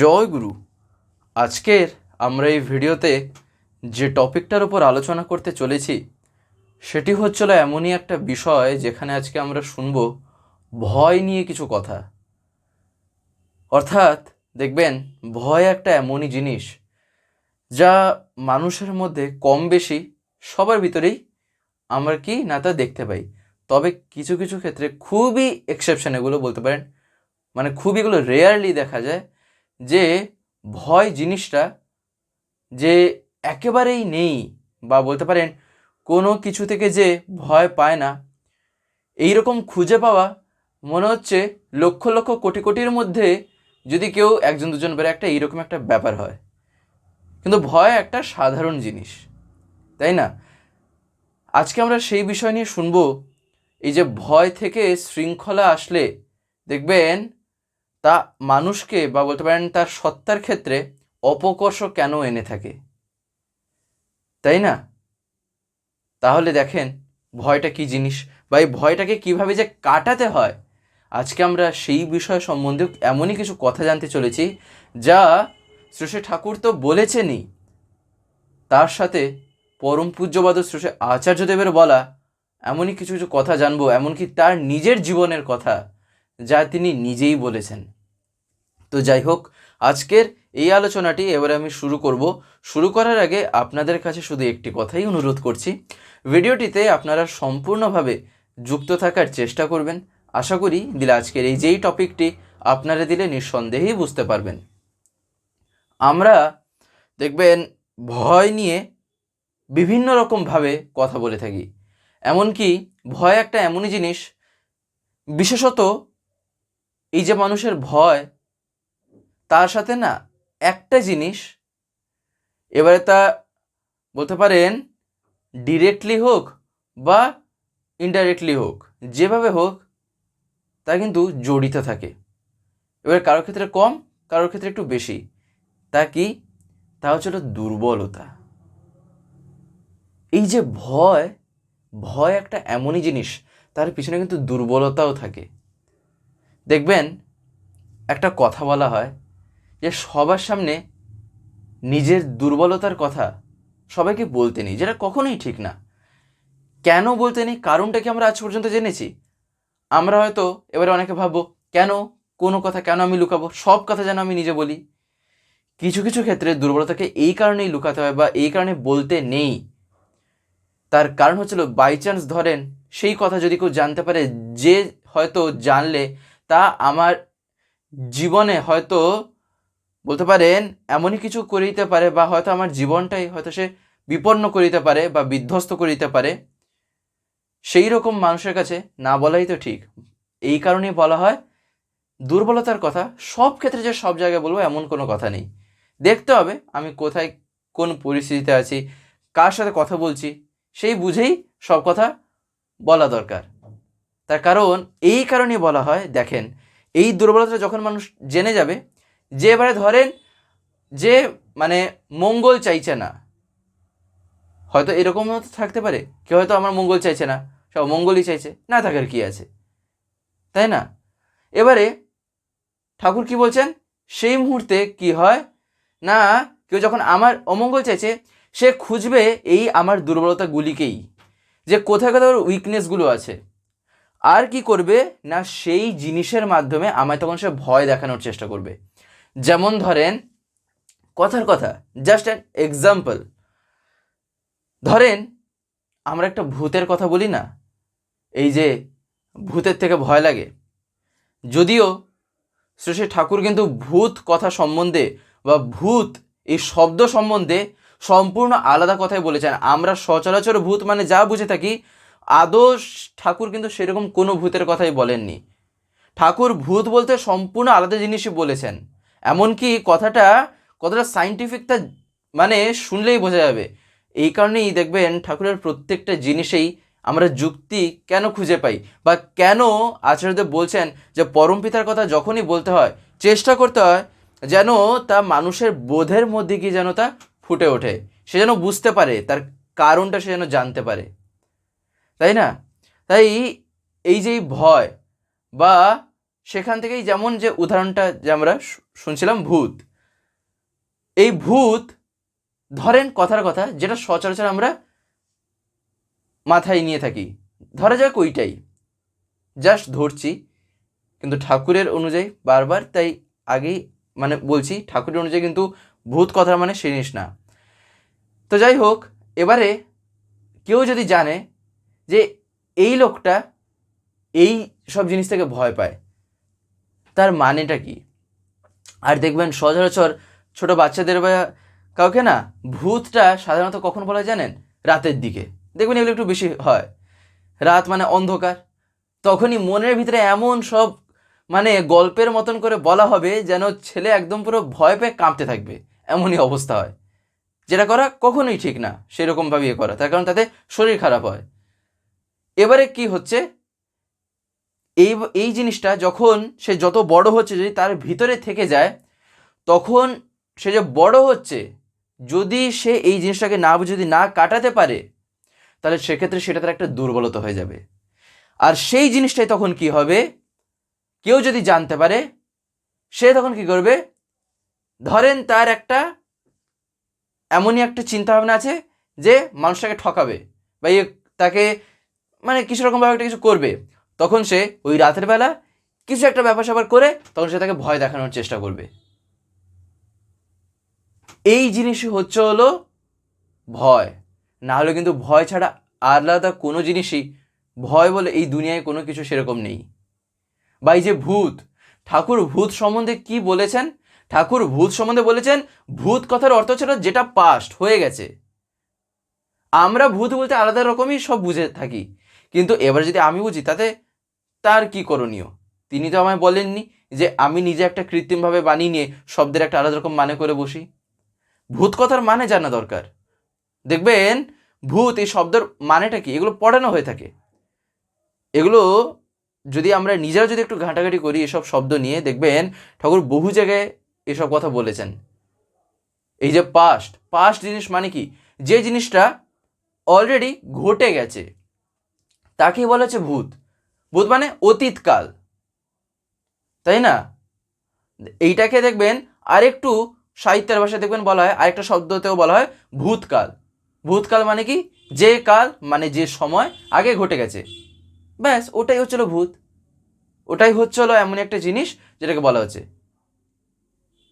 জয় গুরু। আজকের আমরা এই ভিডিওতে যে টপিকটার উপর আলোচনা করতে চলেছি, সেটি হচ্ছিল এমনই একটা বিষয় যেখানে আজকে আমরা শুনব ভয় নিয়ে কিছু কথা। অর্থাৎ দেখবেন, ভয় একটা এমনই জিনিস যা মানুষের মধ্যে কম বেশি সবার ভিতরেই আমরা কি না তা দেখতে পাই। তবে কিছু কিছু ক্ষেত্রে খুবই এক্সেপশন এগুলো বলতে পারেন। মানে খুবই এগুলো রেয়ারলি দেখা যায়। যে ভয় জিনিসটা যে একেবারেই নেই বা বলতে পারেন কোনো কিছু থেকে যে ভয় পায় না এই রকম খুঁজে পাওয়া মনে হচ্ছে লক্ষ লক্ষ কোটি কোটির মধ্যে যদি কেউ একজন দুজন বেড়ে একটা এইরকম একটা ব্যাপার হয়। কিন্তু ভয় একটা সাধারণ জিনিস, তাই না? আজকে আমরা সেই বিষয় নিয়ে শুনব, এই যে ভয় থেকে শৃঙ্খলা আসলে, দেখবেন তা মানুষকে বা বলতে পারেন তার সত্তার ক্ষেত্রে অপকর্ষ কেন এনে থাকে? তাই না? তাহলে দেখেন, ভয়টা কি জিনিস? বা এই ভয়টাকে কীভাবে যে কাটাতে হয়? আজকে আমরা সেই বিষয় সম্বন্ধে এমনই কিছু কথা জানতে চলেছি, যা শ্রী ঠাকুর তো বলেছেনই। তার সাথে পরম পূজ্যবাদ শ্রী আচার্যদেবের বলা, এমনই কিছু কিছু কথা জানব, এমনকি তার নিজের জীবনের কথা। যা তিনি নিজেই বলেছেন। তো যাই হোক, আজকের এই আলোচনাটি এবারে আমি শুরু করব। শুরু করার আগে আপনাদের কাছে শুধু একটি কথাই অনুরোধ করছি। ভিডিওটিতে আপনারা সম্পূর্ণভাবে যুক্ত থাকার চেষ্টা করবেন। আশা করি দিলে আজকের এই যেই টপিকটি আপনারা দিলে নিঃসন্দেহেই বুঝতে পারবেন। আমরা দেখবেন ভয় নিয়ে বিভিন্ন রকমভাবে কথা বলে থাকি। এমনকি ভয় একটা এমনই জিনিস, বিশেষত এই যে মানুষের ভয়, তার সাথে না একটা জিনিস, এবারে তা বলতে পারেন ডিরেক্টলি হোক বা ইনডাইরেক্টলি হোক, যেভাবে হোক তা কিন্তু জড়িত থাকে। এবার কারোর ক্ষেত্রে কম, কারোর ক্ষেত্রে একটু বেশি। তা কি? তা হচ্ছিল দুর্বলতা। এই যে ভয় ভয় একটা এমনই জিনিস, তার পিছনে কিন্তু দুর্বলতাও থাকে। দেখবেন, একটা কথা বলা হয় যে সবার সামনে নিজের দুর্বলতার কথা সবাইকে বলতে নেই, যেটা কখনোই ঠিক না। কেন বলতে নেই? কারণটা কি আমরা আজ পর্যন্ত জেনেছি? আমরা হয়তো এবারে অনেকে ভাববো, কেন কোনো কথা কেন আমি লুকাবো? সব কথা যেন আমি নিজে বলি। কিছু কিছু ক্ষেত্রে দুর্বলতাকে এই কারণেই লুকাতে হয় বা এই কারণে বলতে নেই। তার কারণ হচ্ছিল বাই চান্স ধরেন, সেই কথা যদি কেউ জানতে পারে, যে হয়তো জানলে তা আমার জীবনে হয়তো বলতে পারেন এমনই কিছু করে দিতে পারে বা হয়তো আমার জীবনটাই হয়তো সে বিপন্ন করে দিতে পারে বা বিধ্বস্ত করে দিতে পারে। সেই রকম মানুষের কাছে না বলাই তো ঠিক। এই কারণেই বলা হয় দুর্বলতার কথা। সব ক্ষেত্রে যে সব জায়গায় বলব এমন কোনো কথা নেই। দেখতে হবে আমি কোথায় কোন পরিস্থিতিতে আছি, কার সাথে কথা বলছি, সেই বুঝেই সব কথা বলা দরকার। তার কারণ এই কারণে বলা হয়, দেখেন, এই দুর্বলতা যখন মানুষ জেনে যাবে, যে এবারে ধরেন যে মানে মঙ্গল চাইছে না, হয়তো এরকম থাকতে পারে, কেউ হয়তো আমার মঙ্গল চাইছে না, সব মঙ্গলই চাইছে, না থাকার কি আছে? তাই না? এবারে ঠাকুর কি বলছেন? সেই মুহূর্তে কি হয়? না, কেউ যখন আমার অমঙ্গল চাইছে, সে খুঁজবে এই আমার দুর্বলতাগুলিকেই, যে কোথায় কোথায় উইকনেসগুলো আছে। আর কি করবে? না, সেই জিনিসের মাধ্যমে আমায় তখন সে ভয় দেখানোর চেষ্টা করবে। যেমন ধরেন, কথার কথা জাস্ট অ্যান এক্সাম্পল ধরেন, আমরা একটা ভূতের কথা বলি না? এই যে, ভূতের থেকে ভয় লাগে। যদিও শ্রী ঠাকুর কিন্তু ভূত কথা সম্বন্ধে বা ভূত এই শব্দ সম্বন্ধে সম্পূর্ণ আলাদা কথাই বলেছেন। আমরা সচরাচর ভূত মানে যা বুঝে থাকি আদৌ ঠাকুর কিন্তু সেরকম কোনো ভূতের কথাই বলেননি। ঠাকুর ভূত বলতে সম্পূর্ণ আলাদা জিনিসই বলেছেন। এমনকি কথাটা কতটা সাইন্টিফিক তা মানে শুনলেই বোঝা যাবে। এই কারণেই দেখবেন ঠাকুরের প্রত্যেকটা জিনিসেই আমরা যুক্তি কেন খুঁজে পাই বা কেন আচার্যদেব বলছেন যে পরম পিতার কথা যখনই বলতে হয়, চেষ্টা করতে হয় যেন তা মানুষের বোধের মধ্যে গিয়ে যেন তা ফুটে ওঠে। সে যেন বুঝতে পারে, তার কারণটা সে যেন জানতে পারে। তাই না? তাই এই যে ভয় বা সেখান থেকেই যেমন যে উদাহরণটা যে আমরা শুনছিলাম ভূত, এই ভূত ধরেন কথার কথা যেটা সচরাচর আমরা মাথায় নিয়ে থাকি। ধরা যাক ওইটাই। জাস্ট ধরছি, কিন্তু ঠাকুরের অনুযায়ী বারবার তাই আগেই মানে বলছি, ঠাকুরের অনুযায়ী কিন্তু ভূত কথা মানে সে জিনিস না। তো যাই হোক, এবারে কেউ যদি জানে যে এই লোকটা এই সব জিনিস থেকে ভয় পায়। তার মানেটা কি? আর দেখবেন সচরাচর ছোট বাচ্চাদের বা কাউকে না ভূতটা সাধারণত কখন বলা জানেন? রাতের দিকে। দেখবেন এগুলো একটু বেশি হয়। রাত মানে অন্ধকার। তখনই মনের ভিতরে এমন সব মানে গল্পের মতন করে বলা হবে যেন ছেলে একদম পুরো ভয় পেয়ে কাঁপতে থাকবে। এমনই অবস্থা হয়। যেটা করা কখনোই ঠিক না। সেরকমভাবে ইয়ে করা। তার কারণ তাতে শরীর খারাপ হয়। এবারে কি হচ্ছে? এই এই জিনিসটা যখন সে যত বড় হচ্ছে, যদি তার ভিতরে থেকে যায়, তখন সে যে বড় হচ্ছে, যদি সে এই জিনিসটাকে না যদি না কাটাতে পারে, তাহলে সেক্ষেত্রে সেটা তার একটা দুর্বলতা হয়ে যাবে। আর সেই জিনিসটাই তখন কি হবে? কেউ যদি জানতে পারে, সে তখন কি করবে? ধরেন তার একটা এমনই একটা চিন্তা ভাবনা আছে যে মানুষটাকে ঠকাবে বা ইয়ে তাকে মানে কিছু রকমভাবে একটা কিছু করবে। তখন সে ওই রাতের বেলা কিছু একটা ব্যাপার স্যাপার করে তখন সে তাকে ভয় দেখানোর চেষ্টা করবে। এই জিনিসই হচ্ছে হলো ভয়। না হলে কিন্তু ভয় ছাড়া আলাদা কোনো জিনিসই, ভয় বলে এই দুনিয়ায় কোনো কিছু সেরকম নেই। বা এই যে ভূত, ঠাকুর ভূত সম্বন্ধে কি বলেছেন? ঠাকুর ভূত সম্বন্ধে বলেছেন, ভূত কথার অর্থ ছিল যেটা পাস্ট হয়ে গেছে। আমরা ভূত বলতে আলাদা রকমই সব বুঝে থাকি। কিন্তু এবার যদি আমি বুঝি, তাতে তার কি করণীয়? তিনি তো আমায় বলেননি যে আমি নিজে একটা কৃত্রিমভাবে বানিয়ে নিয়ে শব্দের একটা আলাদা রকম মানে করে বসি। ভূত কথার মানে জানা দরকার। দেখবেন, ভূত এই শব্দের মানেটা কি? এগুলো পড়ানো হয়ে থাকে। এগুলো যদি আমরা নিজেরা যদি একটু ঘাঁটাঘাঁটি করি এসব শব্দ নিয়ে, দেখবেন ঠাকুর বহু জায়গায় এসব কথা বলেছেন। এই যে পাস্ট পাস্ট জিনিস মানে কি? যে জিনিসটা অলরেডি ঘটে গেছে। তাকেই বলা হচ্ছে ভূত। ভূত মানে অতীতকাল। তাই না? এইটাকে দেখবেন আরেকটু সাহিত্যের ভাষায় দেখবেন বলা হয়, আরেকটা শব্দতেও বলা হয় ভূতকাল। ভূতকাল মানে কি? যে কাল মানে যে সময় আগে ঘটে গেছে। ব্যাস, ওটাই হচ্ছিল ভূত। ওটাই হচ্ছে হলো এমন একটা জিনিস যেটাকে বলা হচ্ছে।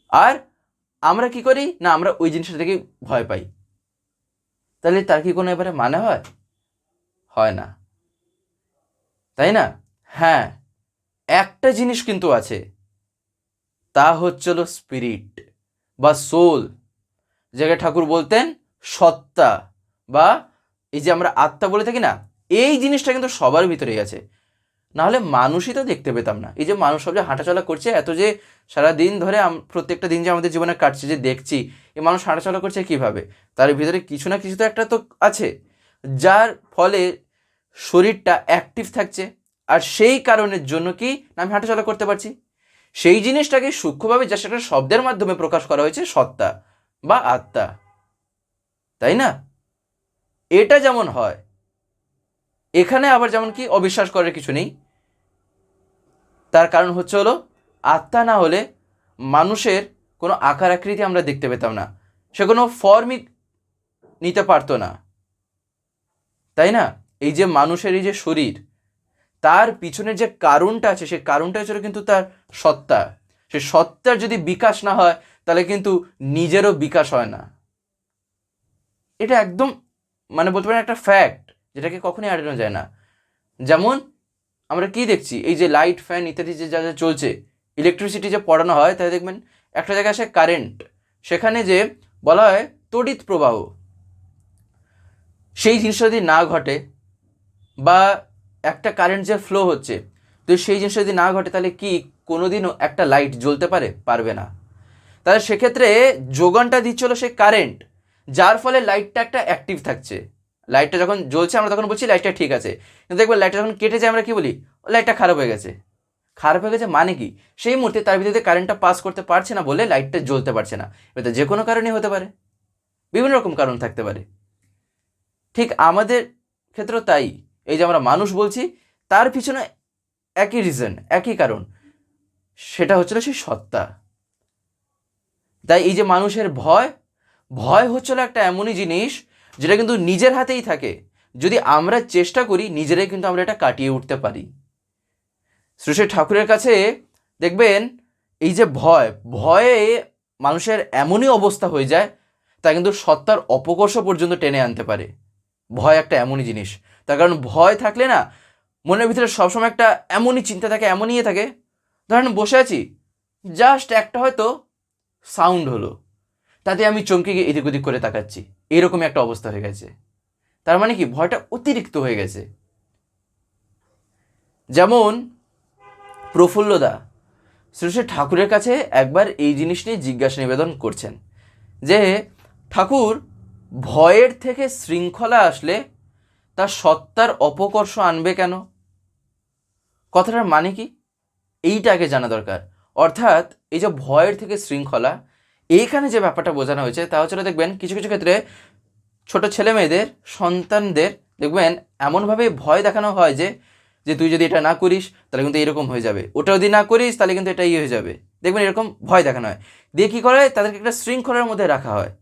আর আমরা কি করি? না, আমরা ওই জিনিসটা থেকে ভয় পাই। তাহলে তার কি কোনো এবারে মানে হয়? হয় না। তাই না? হ্যাঁ একটা জিনিস কিন্তু আছে। তা হচ্ছিল স্পিরিট বা সোল যেটাকে ঠাকুর বলতেন সত্তা বা এই যে আমরা আত্মা বলে থাকি না, এই জিনিসটা কিন্তু সবার ভিতরেই আছে। নাহলে মানুষই তো দেখতে পেতাম না। এই যে মানুষ সব যে হাঁটাচলা করছে, এত যে সারা দিন ধরে প্রত্যেকটা দিন যে আমাদের জীবনে কাটছে, যে দেখছি এই মানুষ হাঁটাচলা করছে কীভাবে? তার ভিতরে কিছু না কিছু তো একটা তো আছে। যার ফলে শরীরটা অ্যাক্টিভ থাকছে। আর সেই কারণের জন্য কি আমি হাঁটাচলা করতে পারছি? সেই জিনিসটাকে সূক্ষ্মভাবে যা সেটা শব্দের মাধ্যমে প্রকাশ করা হয়েছে সত্তা বা আত্মা। তাই না? এটা যেমন হয়, এখানে আবার যেমন কি অবিশ্বাস করার কিছু নেই। তার কারণ হচ্ছে হলো, আত্মা না হলে মানুষের কোনো আকার আকৃতি আমরা দেখতে পেতাম না। সে কোনো ফর্মই নিতে পারতো না। তাই না? এই যে মানুষের এই যে শরীর, তার পিছনের যে কারণটা আছে সেই কারণটা হচ্ছে কিন্তু তার সত্তা। সে সত্তার যদি বিকাশ না হয়, তাহলে কিন্তু নিজেরও বিকাশ হয় না। এটা একদম মানে বলতে পারেন একটা ফ্যাক্ট যেটাকে কখনোই এড়ানো যায় না। যেমন, আমরা কি দেখছি? এই যে লাইট ফ্যান ইত্যাদি যে যা যা চলছে ইলেকট্রিসিটি যে পড়ানো হয় তাই দেখবেন, একটা জায়গায় আসে কারেন্ট সেখানে যে বলা হয়, তড়িৎ প্রবাহ। সেই জিনিসটা যদি না ঘটে বা একটা কারেন্ট যে ফ্লো হচ্ছে তো সেই জিনিসটা যদি না ঘটে, তাহলে কি কোনো দিনও একটা লাইট জ্বলতে পারে, পারবে না? তাহলে সেক্ষেত্রে যোগানটা দিচ্ছিল সেই কারেন্ট যার ফলে লাইটটা একটা অ্যাক্টিভ থাকছে। লাইটটা যখন জ্বলছে, আমরা তখন বলছি লাইটটা ঠিক আছে। কিন্তু দেখব লাইটটা যখন কেটে যায়, আমরা কী বলি? লাইটটা খারাপ হয়ে গেছে। খারাপ হয়ে গেছে মানে কি? সেই মুহূর্তে তার ভিতরে কারেন্টটা পাস করতে পারছে না বলে লাইটটা জ্বলতে পারছে না। এবার যে কোনো কারণে হতে পারে। বিভিন্ন রকম কারণ থাকতে পারে। ঠিক আমাদের ক্ষেত্রেও তাই। এই যে আমরা মানুষ বলছি, তার পিছনে একই রিজন একই কারণ। সেটা হচ্ছিল সেই সত্তা। তাই এই যে মানুষের ভয় ভয় হচ্ছিল একটা এমনই জিনিস, যেটা কিন্তু নিজের হাতেই থাকে। যদি আমরা চেষ্টা করি, নিজেরাই কিন্তু আমরা এটা কাটিয়ে উঠতে পারি। শ্রী ঠাকুরের কাছে দেখবেন, এই যে ভয়, ভয়ে মানুষের এমনই অবস্থা হয়ে যায়, তা কিন্তু সত্তার অপকর্ষ পর্যন্ত টেনে আনতে পারে। ভয় একটা এমনই জিনিস। তার কারণ ভয় থাকলে না মনের ভিতরে সবসময় একটা এমনই চিন্তা থাকে, এমনই ইয়ে থাকে। ধরেন বসে আছি জাস্ট একটা হয়তো সাউন্ড হলো। তাতে আমি চমকে গিয়ে এদিক ওদিক করে তাকাচ্ছি। এরকমই একটা অবস্থা হয়ে গেছে। তার মানে কি? ভয়টা অতিরিক্ত হয়ে গেছে। যেমন প্রফুল্লদা শ্রী ঠাকুরের কাছে একবার এই জিনিস নিয়ে জিজ্ঞাসা নিবেদন করছেন যে, ঠাকুর, ভয়ের থেকে শৃঙ্খলা আসলে তার সত্তার অপকর্ষ আনবে কেন? কথাটার মানে কি? এইটা আগে জানা দরকার। অর্থাৎ এই যে ভয়ের থেকে শৃঙ্খলা, এইখানে যে ব্যাপারটা বোঝানো হয়েছে, তা হচ্ছে দেখবেন, কিছু কিছু ক্ষেত্রে ছোট ছেলে মেয়েদের, সন্তানদের, দেখবেন এমনভাবে ভয় দেখানো হয় যে যে তুই যদি এটা না করিস, তাহলে কিন্তু এরকম হয়ে যাবে। ওটা যদি না করিস, তাহলে কিন্তু এটা ইয়ে হয়ে যাবে। দেখবেন এরকম ভয় দেখানো হয়। দিয়ে কী করে? তাদেরকে একটা শৃঙ্খলার মধ্যে রাখা হয়।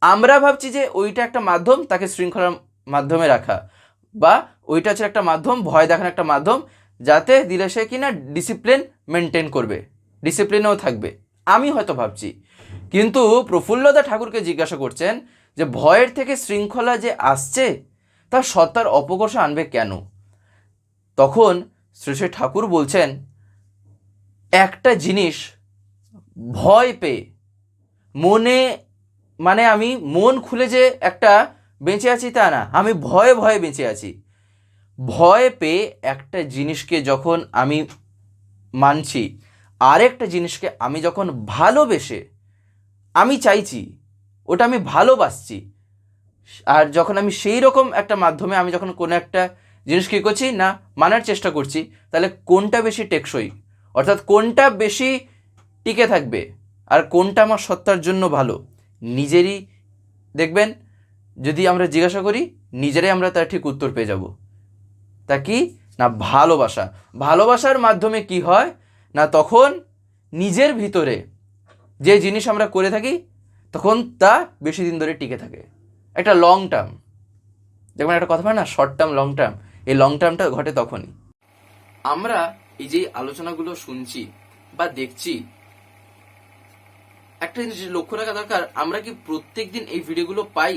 আমরা ভাবছি যে ওইটা একটা মাধ্যম, তাকে শৃঙ্খলার মাধ্যমে রাখা। বা ওইটা হচ্ছে একটা মাধ্যম, ভয় দেখানো একটা মাধ্যম, যাতে দিলে সে কিনা ডিসিপ্লিন মেনটেন করবে। ডিসিপ্লিনেও থাকবে। আমি হয়তো ভাবছি। কিন্তু প্রফুল্লদা ঠাকুরকে জিজ্ঞাসা করছেন যে, ভয়ের থেকে শৃঙ্খলা যে আসছে তার সত্তার অপকর্ষ আনবে কেন? তখন শ্রী ঠাকুর বলছেন, একটা জিনিস ভয় পেয়ে, মনে মানে আমি মন খুলে যে একটা বেঁচে আছি তা না, আমি ভয়ে ভয়ে বেঁচে আছি। ভয় পেয়ে একটা জিনিসকে যখন আমি মানছি, আরেকটা জিনিসকে আমি যখন ভালোবেসে আমি চাইছি, ওটা আমি ভালোবাসছি, আর যখন আমি সেই রকম একটা মাধ্যমে আমি যখন কোনো একটা জিনিস কী করছি না, মানার চেষ্টা করছি, তাহলে কোনটা বেশি টেকসই? অর্থাৎ কোনটা বেশি টিকে থাকবে? আর কোনটা আমার সত্তার জন্য ভালো? নিজেরই দেখবেন যদি আমরা জিজ্ঞাসা করি, নিজেরাই আমরা তার ঠিক উত্তর পেয়ে যাব। তা কি? না, ভালোবাসা। ভালোবাসার মাধ্যমে কি হয়? না, তখন নিজের ভিতরে যে জিনিস আমরা করে থাকি, তখন তা বেশি দিন ধরে টিকে থাকে। একটা লং টার্ম দেখবেন একটা কথা হয় না শর্ট টার্ম লং টার্ম এই লং টার্মটা ঘটে তখনই। আমরা এই যে আলোচনাগুলো শুনছি বা দেখছি, একটা জিনিস লক্ষ্য রাখা দরকার, আমরা কি প্রত্যেক দিন এই ভিডিওগুলো পাই?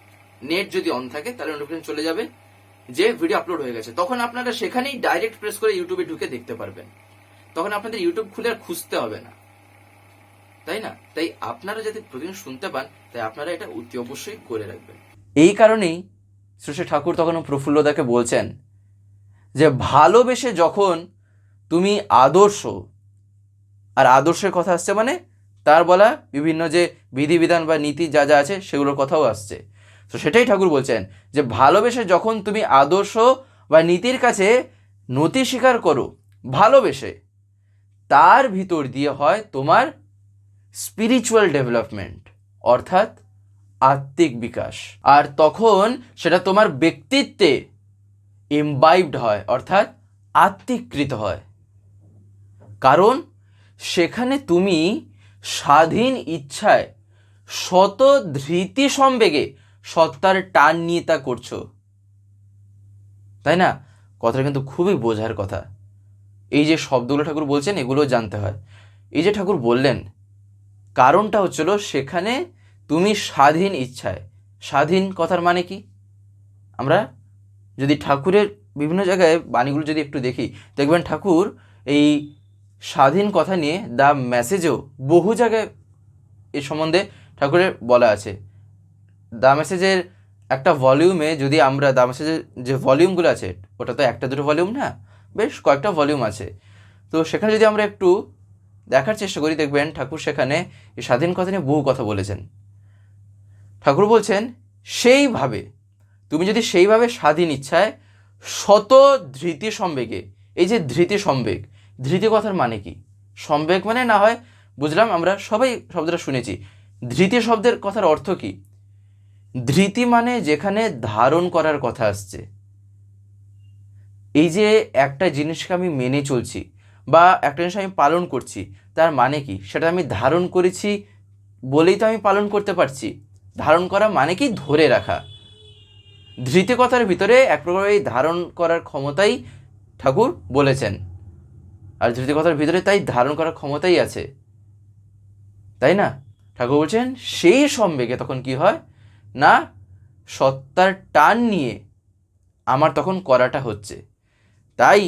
নেট যদি অন থাকে, তাহলে নোটিফিকেশন চলে যাবে, যে ভিডিও আপলোড হয়ে গেছে। তখন আপনারা সেখানেই ডাইরেক্ট প্রেস করে ইউটিউবে ঢুকে দেখতে পারবেন। তখন আপনাদের ইউটিউব খুলে আর খুঁজতে হবে না। তাই না? তাই আপনারা যাতে প্রতিদিন শুনতে পান, তাই আপনারা এটা অতি অবশ্যই করে রাখবেন। এই কারণেই শ্রী ঠাকুর তখন প্রফুল্লদাকে বলছেন যে, ভালোবেসে যখন তুমি আদর্শ, আর আদর্শের কথা আসছে মানে তার বলা বিভিন্ন যে বিধিবিধান বা নীতি যা যা আছে সেগুলোর কথাও আসছে। তো সেটাই ঠাকুর বলছেন যে ভালোবেসে যখন তুমি আদর্শ বা নীতির কাছে নতি স্বীকার করো, ভালোবেসে, তার ভিতর দিয়ে হয় তোমার স্পিরিচুয়াল ডেভেলপমেন্ট অর্থাৎ আত্মিক বিকাশ। আর তখন সেটা তোমার ব্যক্তিত্বে ইমবাইবড হয়, অর্থাৎ আত্মিকৃত হয়। কারণ সেখানে তুমি স্বাধীন ইচ্ছায় শত ধৃতি সম্বেগে সত্তার টান নিয়ে তা করছ। তাই না? কথাটা কিন্তু খুবই বোঝার কথা। এই যে শব্দগুলো ঠাকুর বলছেন এগুলো জানতে হয়। এই যে ঠাকুর বললেন, কারণটা হচ্ছিল সেখানে তুমি স্বাধীন ইচ্ছায়। স্বাধীন কথার মানে কি? আমরা যদি ঠাকুরের বিভিন্ন জায়গায় বাণীগুলো যদি একটু দেখি, দেখবেন ঠাকুর এই স্বাধীন কথা নিয়ে দ্য মেসেজেও বহু জায়গায় এ সম্বন্ধে ঠাকুরের বলা আছে। দ্য মেসেজের একটা ভলিউমে যদি আমরা দ্য মেসেজের যে ভলিউমগুলো আছে, ওটা তো একটা দুটো ভলিউম না, বেশ কয়েকটা ভলিউম আছে। তো সেখানে যদি আমরা একটু দেখার চেষ্টা করি, দেখবেন ঠাকুর সেখানে এই স্বাধীন কথা নিয়ে বহু কথা বলেছেন। ঠাকুর বলছেন, সেইভাবে, তুমি যদি সেইভাবে স্বাধীন ইচ্ছায় শত ধৃতি সম্বেগে, এই যে ধৃতি সম্বেগ, ধৃতি কথার মানে কি? সম্বেগ মানে না হয়, বুঝলাম আমরা সবাই শব্দটা শুনেছি, ধৃতি শব্দের কথার অর্থ কি? ধৃতি মানে যেখানে ধারণ করার কথা আসছে। এই যে একটা জিনিসকে আমি মেনে চলছি বা একটা জিনিস আমি পালন করছি, তার মানে কি? সেটা আমি ধারণ করেছি বলেই তো আমি পালন করতে পারছি। ধারণ করা মানে কি? ধরে রাখা। ধৃতি কথার ভিতরে এক প্রকার এই ধারণ করার ক্ষমতাই ঠাকুর বলেছেন। আর ধৃতি কথার ভিতরে তাই ধারণ করার ক্ষমতাই আছে। তাই না? ঠাকুর বলছেন, সেই সম্বেগে তখন কি হয়? না, সত্তার টান নিয়ে আমার তখন করাটা হচ্ছে। তাই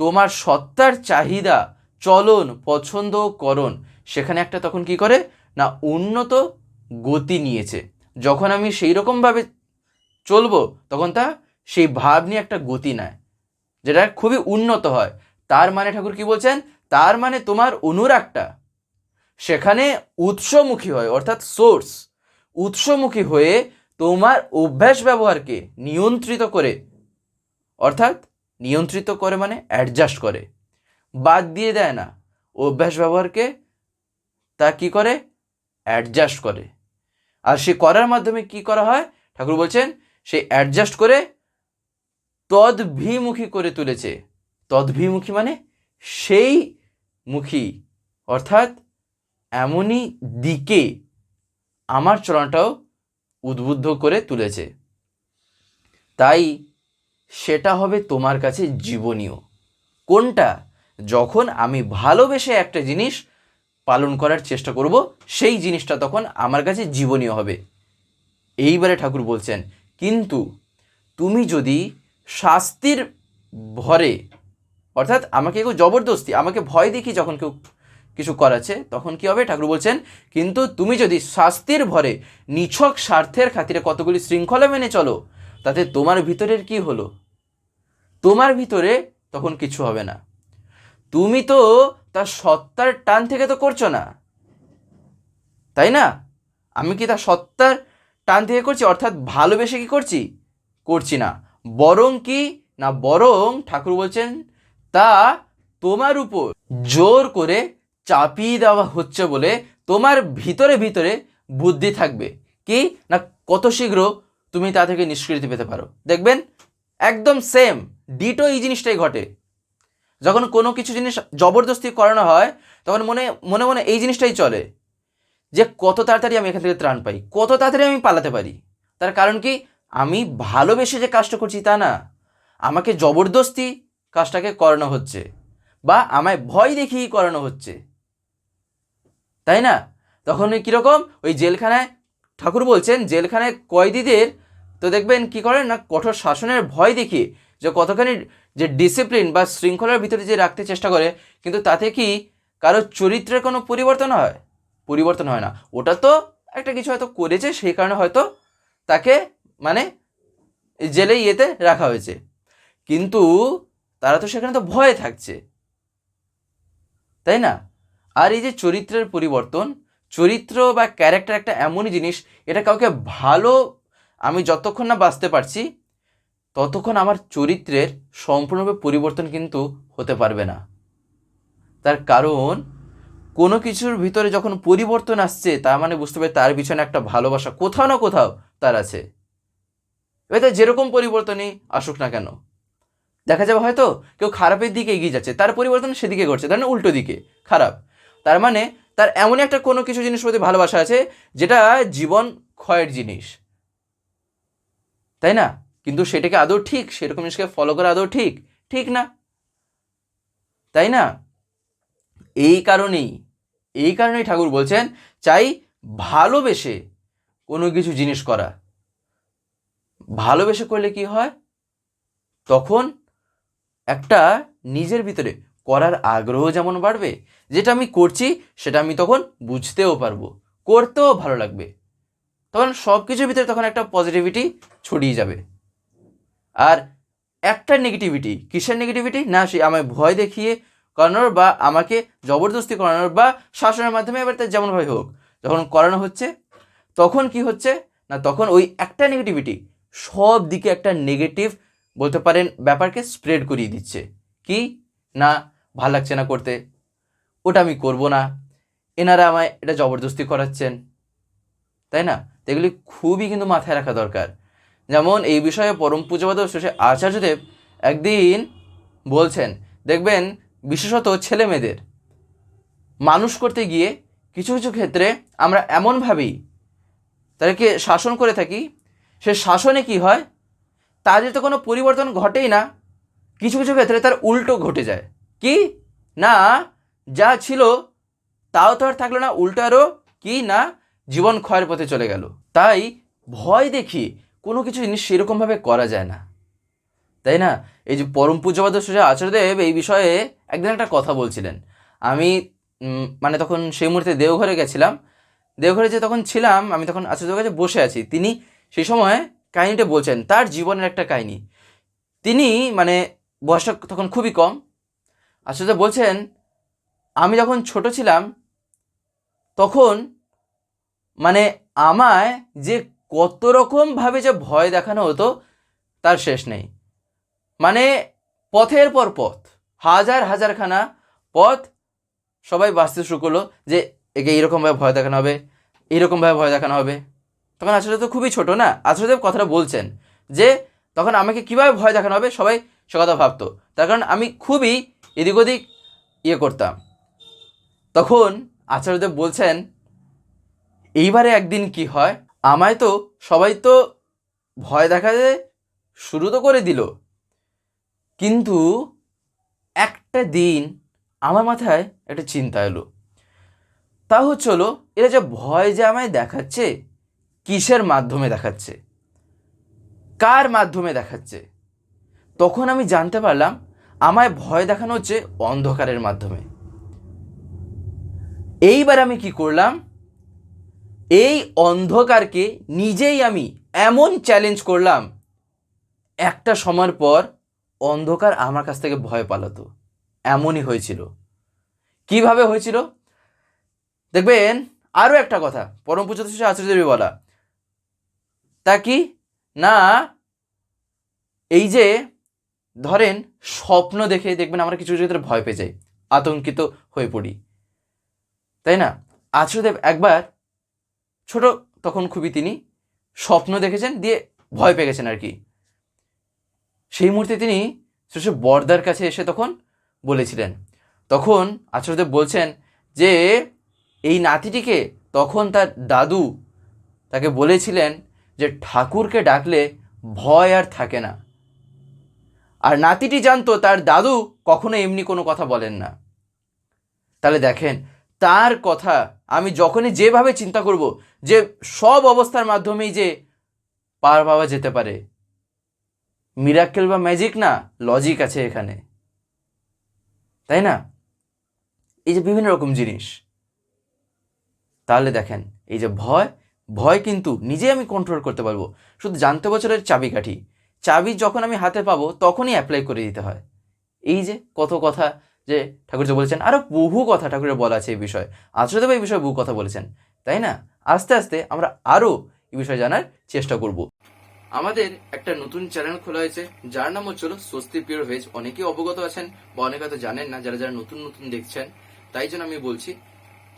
তোমার সত্তার চাহিদা চলন, পছন্দ করণ সেখানে একটা তখন কি করে? না, উন্নত গতি নিয়েছে। যখন আমি সেই রকমভাবে চলবো, তখন তা সেই ভাব নিয়ে একটা গতি নেয়, যেটা খুবই উন্নত হয়। তার মানে ঠাকুর কি বলছেন? তার মানে তোমার অনুরাগটা সেখানে উৎসমুখী হয়, অর্থাৎ সোর্স উৎসমুখী হয়ে তোমার অভ্যাস ব্যবহারকে নিয়ন্ত্রিত করে, অর্থাৎ নিয়ন্ত্রিত করে মানে অ্যাডজাস্ট করে। বাদ দিয়ে দেয় না, অভ্যাস ব্যবহারকে তা কি করে? অ্যাডজাস্ট করে। আর সে করার মাধ্যমে কি করা হয়? ঠাকুর বলছেন, সে অ্যাডজাস্ট করে তদ্ভিমুখী করে তুলেছে। তদ্ভিমুখী মানে সেই মুখী, অর্থাৎ এমনই দিকে আমার চলনাটাও উদ্বুদ্ধ করে তুলেছে। তাই সেটা হবে তোমার কাছে জীবনীয়। কোনটা? যখন আমি ভালোবেসে একটা জিনিস পালন করার চেষ্টা করব, সেই জিনিসটা তখন আমার কাছে জীবনীয় হবে। এইবারে ঠাকুর বলছেন, কিন্তু তুমি যদি শাস্তির ভরে, অর্থাৎ আমাকে কেউ জবরদস্তি, আমাকে ভয় দেখি যখন কেউ কিছু করাচ্ছে তখন কি হবে? ঠাকুর বলছেন, কিন্তু তুমি যদি শাস্তির ভরে নিছক স্বার্থের খাতিরে কতগুলি শৃঙ্খলা মেনে চলো, তাতে তোমার ভিতরের কি হলো? তোমার ভিতরে তখন কিছু হবে না। তুমি তো তার সত্তার টান থেকে তো করছ না। তাই না? আমি কি তার সত্তার টান থেকে করছি? অর্থাৎ ভালোবেসে কি করছি? করছি না। বরং কি? না, বরং ঠাকুর বলছেন, তা তোমার উপর জোর করে চাপিয়ে দেওয়া হচ্ছে বলে তোমার ভিতরে ভিতরে বুদ্ধি থাকবে। কি? না কত শীঘ্র তুমি তা থেকে নিষ্কৃতি পেতে পারো। দেখবেন একদম সেম ডিটো এই জিনিসটাই ঘটে। যখন কোনো কিছু জিনিস জবরদস্তি করানো হয়, তখন মনে মনে মনে এই জিনিসটাই চলে যে কত তাড়াতাড়ি আমি এখান থেকে ত্রাণ পাই, কত তাড়াতাড়ি আমি পালাতে পারি। তার কারণ কি? আমি ভালোবেসে যে কাজটা করছি তা না। আমাকে জবরদস্তি কাজটাকে করানো হচ্ছে বা আমায় ভয় দেখিয়েই করানো হচ্ছে। তাই না? তখন ওই কীরকম? ওই জেলখানায়, ঠাকুর বলছেন, জেলখানায় কয়েদিদের, তো দেখবেন কি করেন না, কঠোর শাসনের ভয় দেখিয়ে, যে কতখানি যে ডিসিপ্লিন বা শৃঙ্খলার ভিতরে যে রাখতে চেষ্টা করে, কিন্তু তাতে কি কারও চরিত্রের কোনো পরিবর্তন হয়? পরিবর্তন হয় না। ওটা তো একটা কিছু হয়তো করেছে, সেই কারণে হয়তো তাকে মানে জেলে ইয়েতে রাখা হয়েছে। কিন্তু তারা তো সেখানে তো ভয়ে থাকছে। তাই না? আর এই যে চরিত্রের পরিবর্তন, চরিত্র বা ক্যারেক্টার একটা এমনই জিনিস, এটা কাউকে ভালো আমি যতক্ষণ না বাঁচতে পারছি, ততক্ষণ আমার চরিত্রের সম্পূর্ণভাবে পরিবর্তন কিন্তু হতে পারবে না। তার কারণ, কোনো কিছুর ভিতরে যখন পরিবর্তন আসছে, তার মানে বুঝতে পারি তার পিছনে একটা ভালোবাসা কোথাও না কোথাও তার আছে। এবার যেরকম পরিবর্তনই আসুক না কেন। দেখা যাবে হয়তো কেউ খারাপের দিকে এগিয়ে যাচ্ছে, তার পরিবর্তন সেদিকে ঘটছে, তার মানে উল্টো দিকে, খারাপ। তার মানে তার এমন একটা কোনো কিছু জিনিস প্রতি ভালোবাসা আছে, যেটা জীবন ক্ষয়ের জিনিস। তাই না? কিন্তু সেটাকে আদৌ ঠিক, সেরকম জিনিসকে ফলো করা আদৌ ঠিক? ঠিক না। তাই না? এই কারণেই এই কারণেই ঠাকুর বলছেন, চাই ভালোবেসে কোনো কিছু জিনিস করা। ভালোবেসে করলে কি হয়? তখন একটা নিজের ভিতরে করার আগ্রহ যেমন বাড়বে, যেটা আমি করছি সেটা আমি তখন বুঝতেও পারব। করতেও ভালো লাগবে। তখন সব কিছুর ভিতরে তখন একটা পজিটিভিটি ছড়িয়ে যাবে। আর একটা নেগেটিভিটি কিসের নেগেটিভিটি না, সে আমায় ভয় দেখিয়ে করানোর বা আমাকে জবরদস্তি করানোর বা শাসনের মাধ্যমে এবার তার যেমনভাবে হোক, যখন করানো হচ্ছে, তখন কি হচ্ছে? না, তখন ওই একটা নেগেটিভিটি সব দিকে একটা নেগেটিভ বলতে পারেন ব্যাপারকে স্প্রেড করিয়ে দিচ্ছে। কি? না ভালো লাগছে না করতে। ওটা আমি করব না। এনারা আমায় এটা জবরদস্তি করাচ্ছেন। তাই না? এগুলি খুবই কিন্তু মাথায় রাখা দরকার। যেমন এই বিষয়ে পরম পূজবাদ শেষে আচার্যদেব একদিন বলছেন, দেখবেন, বিশেষত ছেলে মেয়েদের মানুষ করতে গিয়ে কিছু কিছু ক্ষেত্রে আমরা এমনভাবেই তাদেরকে শাসন করে থাকি, সে শাসনে কি হয়? তাদের তো কোনো পরিবর্তন ঘটেই না। কিছু কিছু ক্ষেত্রে তার উল্টো ঘটে যায়। কি? না, যা ছিল তাও তো আর থাকল না উল্টারও কি না, জীবন ক্ষয়ের পথে চলে গেল। তাই ভয় দেখি কোনো কিছু জিনিস সেরকমভাবে করা যায় না। তাই না? এই যে পরম পূজ্যবাদ সুজা আচার্যদেব এই বিষয়ে একদিন একটা কথা বলছিলেন। আমি মানে তখন সেই মুহূর্তে দেওঘরে গেছিলাম। দেওঘরে যে তখন ছিলাম, আমি তখন আচার্যদেবের কাছে বসে আছি। তিনি সেই সময় কাহিনিটা বলছেন, তার জীবনের একটা কাহিনী। তিনি মানে বয়সটা তখন খুবই কম আচার্য বলছেন, আমি যখন ছোট ছিলাম, তখন মানে আমায় যে কত রকমভাবে যে ভয় দেখানো হতো, তার শেষ নেই। মানে পথের পর পথ, হাজার হাজারখানা পথ সবাই বাঁচতে শুরু করল যে, একে এইরকমভাবে ভয় দেখানো হবে এইরকমভাবে ভয় দেখানো হবে। তখন আচার্য তো খুবই ছোট না? আচার্যদেব কথাটা বলছেন যে, তখন আমাকে কীভাবে ভয় দেখানো হবে সবাই সে কথা ভাবতো। তার কারণ আমি খুবই এদিক ওদিক ইয়ে করতাম। তখন আচার্যদেব বলছেন, এইবারে একদিন কি হয়? আমায় তো সবাই তো ভয় দেখা দেখাতে শুরু তো করে দিল। কিন্তু একটা দিন আমার মাথায় একটা চিন্তা এলো। তা হচ্ছে হলো এরা যে ভয় যে আমায় দেখাচ্ছে, কিসের মাধ্যমে দেখাচ্ছে? কার মাধ্যমে দেখাচ্ছে? তখন আমি জানতে পারলাম আমায় ভয় দেখানো হচ্ছে অন্ধকারের মাধ্যমে। এইবার আমি কি করলাম? এই অন্ধকারকে নিজেই আমি এমন চ্যালেঞ্জ করলাম, একটা সময়ের পর অন্ধকার আমার কাছ থেকে ভয় পালাতো। এমনই হয়েছিল। কীভাবে হয়েছিল? দেখবেন, আরও একটা কথা, পরম পুজো আচার্যদেবী বলা, তা কি? না, এই যে, ধরেন স্বপ্ন দেখে দেখবেন আমরা কিছু কিছু ক্ষেত্রে ভয় পেয়ে যাই, আতঙ্কিত হয়ে পড়ি। তাই না? আচার্যদেব একবার ছোট, তখন খুবই তিনি, স্বপ্ন দেখেছেন, দিয়ে ভয় পেয়ে গেছেন আর কি সেই মুহূর্তে তিনি শেষে বর্দার কাছে এসে তখন বলেছিলেন, তখন আচার্যদেব বলছেন যে, এই নাতিটিকে তখন তার দাদু তাকে বলেছিলেন যে, ঠাকুরকে ডাকলে ভয় আর থাকে না। আর নাতিটি জানতো তার দাদু কখনো এমনি কোনো কথা বলেন না। তাহলে দেখেন, তার কথা আমি যখনই যেভাবে চিন্তা করব, যে সব অবস্থার মাধ্যমেই যে পার পাওয়া যেতে পারে মিরাক্কেল বা ম্যাজিক না লজিক আছে এখানে। তাই না? এই যে বিভিন্ন রকম জিনিস। তাহলে দেখেন, এই যে ভয় ভয় কিন্তু নিজে আমি কন্ট্রোল করতে পারব। শুধু জানতে বছরের চাবিকাঠি। চাবি যখন আমি হাতে পাবো, তখনই অ্যাপ্লাই করে দিতে হয়। এই যে কত কথা যে ঠাকুর যে বলেছেন আরও বহু কথা ঠাকুরের বলা আছে এই বিষয়ে। আচার্যদেব এই বিষয়ে বহু কথা বলেছেন, তাই না? আস্তে আস্তে আমরা আরও এই বিষয়ে জানার চেষ্টা করব। আমাদের একটা নতুন চ্যানেল খোলা হয়েছে, যার নাম হচ্ছিল স্বস্তি পিওর ভেজ অনেকেই অবগত আছেন বা অনেকে হয়তো জানেন না, যারা যারা নতুন নতুন দেখছেন, তাই জন্য আমি বলছি,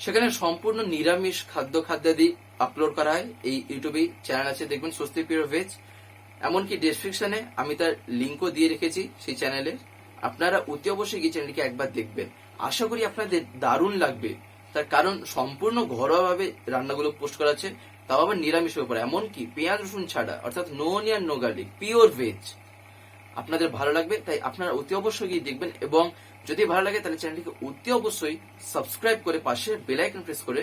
সেখানে সম্পূর্ণ নিরামিষ খাদ্য খাদ্যাদি আপলোড করা হয়। এই ইউটিউবে চ্যানেল আছে, দেখবেন স্বস্তি পিওর ভেজ এমনকি ডেসক্রিপশনে আমি তার লিঙ্কও দিয়ে রেখেছি সেই চ্যানেলের আপনারা অতি অবশ্যই গিয়ে চ্যানেলটিকে একবার দেখবেন। আশা করি আপনাদের দারুণ লাগবে। তার কারণ সম্পূর্ণ ঘরোয়াভাবে রান্নাগুলো পোস্ট করা আছে, তাও আবার নিরামিষের উপর। এমনকি পেঁয়াজ, রসুন ছাড়া, অর্থাৎ no onion no garlic pure veg আপনাদের ভালো লাগবে, তাই আপনারা অতি অবশ্যই গিয়ে দেখবেন। এবং যদি ভালো লাগে, তাহলে চ্যানেলটিকে অতি অবশ্যই সাবস্ক্রাইব করে পাশে বেল আইকন প্রেস করে